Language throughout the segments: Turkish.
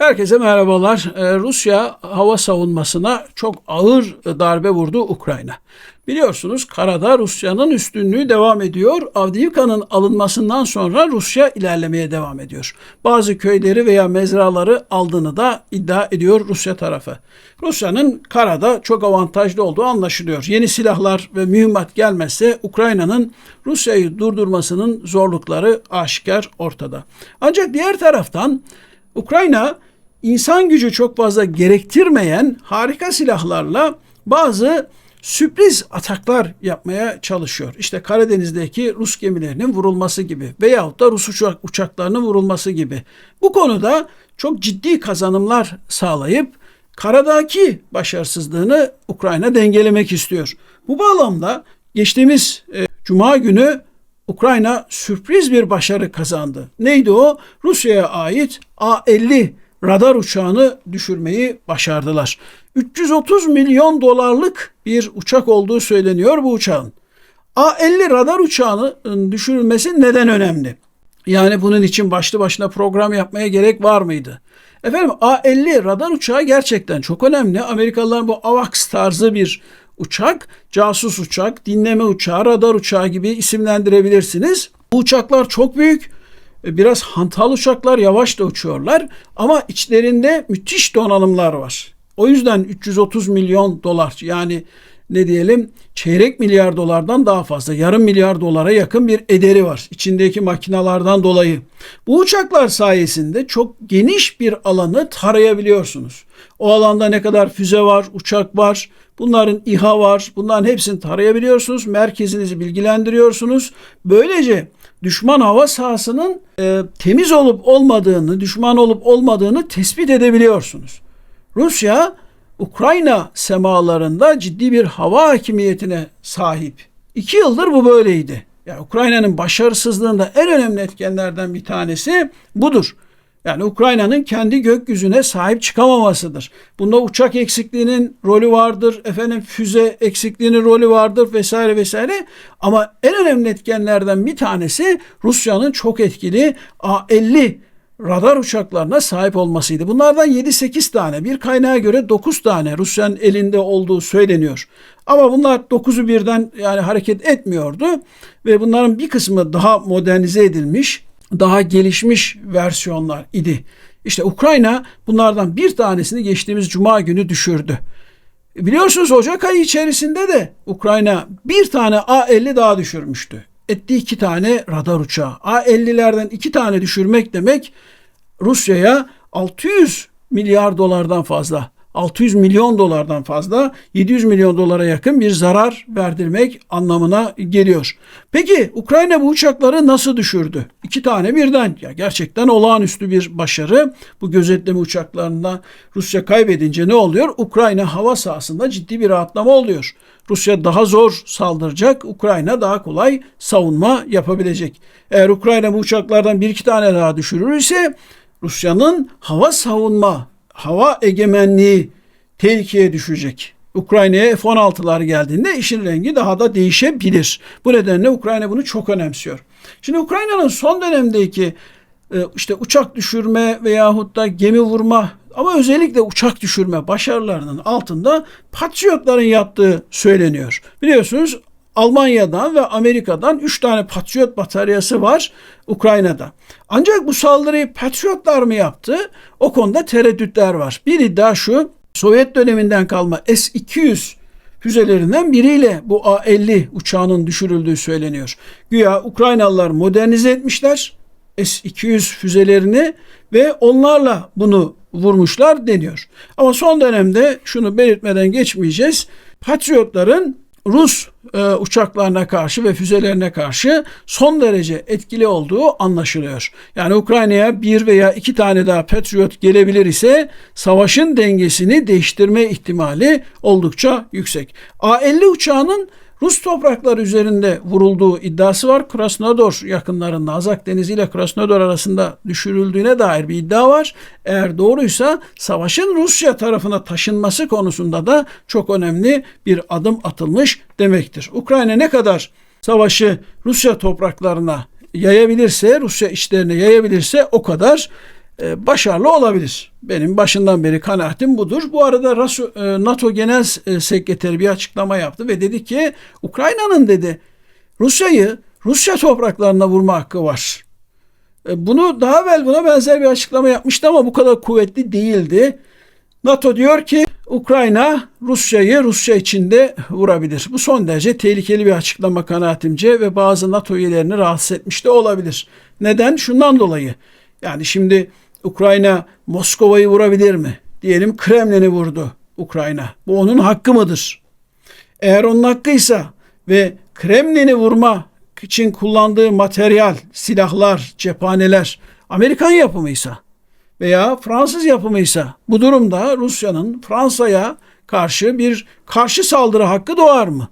Herkese merhabalar. Ee, Rusya hava savunmasına çok ağır darbe vurdu Ukrayna. Biliyorsunuz karada Rusya'nın üstünlüğü devam ediyor. Avdiivka'nın alınmasından sonra Rusya ilerlemeye devam ediyor. Bazı köyleri veya mezraları aldığını da iddia ediyor Rusya tarafı. Rusya'nın karada çok avantajlı olduğu anlaşılıyor. Yeni silahlar ve mühimmat gelmezse Ukrayna'nın Rusya'yı durdurmasının zorlukları aşikar ortada. Ancak diğer taraftan Ukrayna insan gücü çok fazla gerektirmeyen harika silahlarla bazı sürpriz ataklar yapmaya çalışıyor. İşte Karadeniz'deki Rus gemilerinin vurulması gibi veyahut da Rus uçak, uçaklarının vurulması gibi. Bu konuda çok ciddi kazanımlar sağlayıp karadaki başarısızlığını Ukrayna dengelemek istiyor. Bu bağlamda geçtiğimiz e, Cuma günü Ukrayna sürpriz bir başarı kazandı. Neydi o? Rusya'ya ait A-50 radar uçağını düşürmeyi başardılar. 330 milyon dolarlık bir uçak olduğu söyleniyor bu uçağın. A-50 radar uçağının düşürülmesi neden önemli? Yani bunun için başlı başına program yapmaya gerek var mıydı? Efendim A-50 radar uçağı gerçekten çok önemli. Amerikalılar bu AVAX tarzı bir uçak, casus uçak, dinleme uçağı, radar uçağı gibi isimlendirebilirsiniz. Bu uçaklar çok büyük, biraz hantal uçaklar, yavaş da uçuyorlar ama içlerinde müthiş donanımlar var. O yüzden 330 milyon dolar yani ne diyelim çeyrek milyar dolardan daha fazla yarım milyar dolara yakın bir ederi var içindeki makinalardan dolayı. Bu uçaklar sayesinde çok geniş bir alanı tarayabiliyorsunuz. O alanda ne kadar füze var, uçak var, bunların İHA var, bunların hepsini tarayabiliyorsunuz. Merkezinizi bilgilendiriyorsunuz. Böylece düşman hava sahasının e, temiz olup olmadığını, düşman olup olmadığını tespit edebiliyorsunuz. Rusya Ukrayna semalarında ciddi bir hava hakimiyetine sahip. İki yıldır bu böyleydi. Yani Ukrayna'nın başarısızlığında en önemli etkenlerden bir tanesi budur. Yani Ukrayna'nın kendi gökyüzüne sahip çıkamamasıdır. Bunda uçak eksikliğinin rolü vardır, efendim füze eksikliğinin rolü vardır vesaire vesaire. Ama en önemli etkenlerden bir tanesi Rusya'nın çok etkili A-50 radar uçaklarına sahip olmasıydı. Bunlardan 7-8 tane, bir kaynağa göre 9 tane Rusya'nın elinde olduğu söyleniyor. Ama bunlar 9'u birden yani hareket etmiyordu ve bunların bir kısmı daha modernize edilmiş, daha gelişmiş versiyonlar idi. İşte Ukrayna bunlardan bir tanesini geçtiğimiz cuma günü düşürdü. Biliyorsunuz Ocak ayı içerisinde de Ukrayna bir tane A-50 daha düşürmüştü etti iki tane radar uçağı. A-50'lerden iki tane düşürmek demek Rusya'ya 600 milyar dolardan fazla 600 milyon dolardan fazla 700 milyon dolara yakın bir zarar verdirmek anlamına geliyor. Peki Ukrayna bu uçakları nasıl düşürdü? İki tane birden. Ya gerçekten olağanüstü bir başarı. Bu gözetleme uçaklarında Rusya kaybedince ne oluyor? Ukrayna hava sahasında ciddi bir rahatlama oluyor. Rusya daha zor saldıracak, Ukrayna daha kolay savunma yapabilecek. Eğer Ukrayna bu uçaklardan bir iki tane daha düşürürse Rusya'nın hava savunma hava egemenliği tehlikeye düşecek. Ukrayna'ya F-16'lar geldiğinde işin rengi daha da değişebilir. Bu nedenle Ukrayna bunu çok önemsiyor. Şimdi Ukrayna'nın son dönemdeki e, işte uçak düşürme veyahut da gemi vurma ama özellikle uçak düşürme başarılarının altında Patriotların yattığı söyleniyor. Biliyorsunuz Almanya'dan ve Amerika'dan 3 tane Patriot bataryası var Ukrayna'da. Ancak bu saldırıyı Patriotlar mı yaptı? O konuda tereddütler var. Bir iddia şu, Sovyet döneminden kalma S-200 füzelerinden biriyle bu A-50 uçağının düşürüldüğü söyleniyor. Güya Ukraynalılar modernize etmişler S-200 füzelerini ve onlarla bunu vurmuşlar deniyor. Ama son dönemde şunu belirtmeden geçmeyeceğiz. Patriotların Rus e, uçaklarına karşı ve füzelerine karşı son derece etkili olduğu anlaşılıyor. Yani Ukrayna'ya bir veya iki tane daha Patriot gelebilir ise savaşın dengesini değiştirme ihtimali oldukça yüksek. A-50 uçağının Rus toprakları üzerinde vurulduğu iddiası var. Krasnodar yakınlarında Azak Denizi ile Krasnodar arasında düşürüldüğüne dair bir iddia var. Eğer doğruysa savaşın Rusya tarafına taşınması konusunda da çok önemli bir adım atılmış demektir. Ukrayna ne kadar savaşı Rusya topraklarına yayabilirse, Rusya içlerine yayabilirse o kadar başarılı olabilir. Benim başından beri kanaatim budur. Bu arada e, NATO Genel e, Sekreteri bir açıklama yaptı ve dedi ki Ukrayna'nın dedi Rusya'yı Rusya topraklarına vurma hakkı var. E, Bunu daha evvel buna benzer bir açıklama yapmıştı ama bu kadar kuvvetli değildi. NATO diyor ki Ukrayna Rusya'yı Rusya içinde vurabilir. Bu son derece tehlikeli bir açıklama kanaatimce ve bazı NATO üyelerini rahatsız etmiş de olabilir. Neden? Şundan dolayı. Yani şimdi Ukrayna Moskova'yı vurabilir mi? Diyelim Kremlin'i vurdu Ukrayna. Bu onun hakkı mıdır? Eğer onun hakkıysa ve Kremlin'i vurma için kullandığı materyal, silahlar, cephaneler Amerikan yapımıysa veya Fransız yapımıysa bu durumda Rusya'nın Fransa'ya karşı bir karşı saldırı hakkı doğar mı?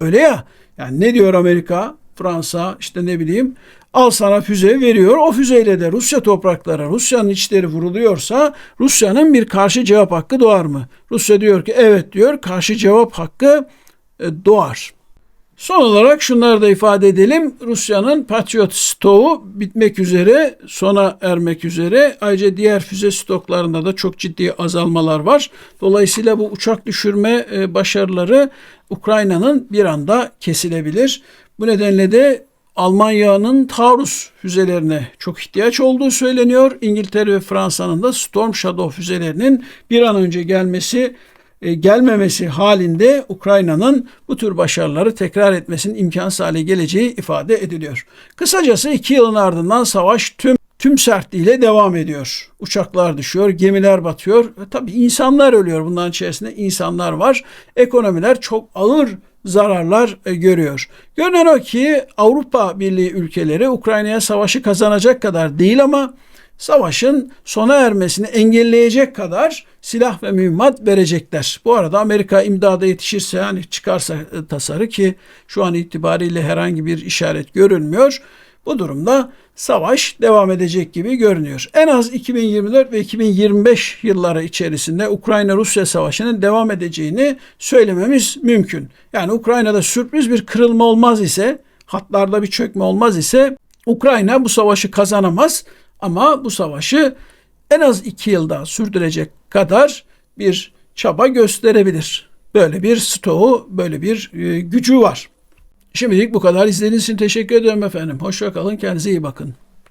Öyle ya. Yani ne diyor Amerika? Fransa işte ne bileyim al sana füze veriyor. O füzeyle de Rusya toprakları, Rusya'nın içleri vuruluyorsa Rusya'nın bir karşı cevap hakkı doğar mı? Rusya diyor ki evet diyor karşı cevap hakkı e, doğar. Son olarak şunları da ifade edelim. Rusya'nın Patriot stoğu bitmek üzere, sona ermek üzere. Ayrıca diğer füze stoklarında da çok ciddi azalmalar var. Dolayısıyla bu uçak düşürme e, başarıları Ukrayna'nın bir anda kesilebilir. Bu nedenle de Almanya'nın Taurus füzelerine çok ihtiyaç olduğu söyleniyor. İngiltere ve Fransa'nın da Storm Shadow füzelerinin bir an önce gelmesi e, gelmemesi halinde Ukrayna'nın bu tür başarıları tekrar etmesinin imkansız hale geleceği ifade ediliyor. Kısacası iki yılın ardından savaş tüm tüm sertliğiyle devam ediyor. Uçaklar düşüyor, gemiler batıyor. Ve tabii insanlar ölüyor. Bunların içerisinde insanlar var. Ekonomiler çok ağır zararlar e, görüyor. Görünen o ki Avrupa Birliği ülkeleri Ukrayna'ya savaşı kazanacak kadar değil ama savaşın sona ermesini engelleyecek kadar silah ve mühimmat verecekler. Bu arada Amerika imdada yetişirse yani çıkarsa e, tasarı ki şu an itibariyle herhangi bir işaret görülmüyor. Bu durumda savaş devam edecek gibi görünüyor. En az 2024 ve 2025 yılları içerisinde Ukrayna-Rusya savaşının devam edeceğini söylememiz mümkün. Yani Ukrayna'da sürpriz bir kırılma olmaz ise, hatlarda bir çökme olmaz ise Ukrayna bu savaşı kazanamaz ama bu savaşı en az iki yılda sürdürecek kadar bir çaba gösterebilir. Böyle bir stoğu, böyle bir e, gücü var. Şimdilik bu kadar. İzlediğiniz için teşekkür ederim efendim. Hoşça kalın. Kendinize iyi bakın.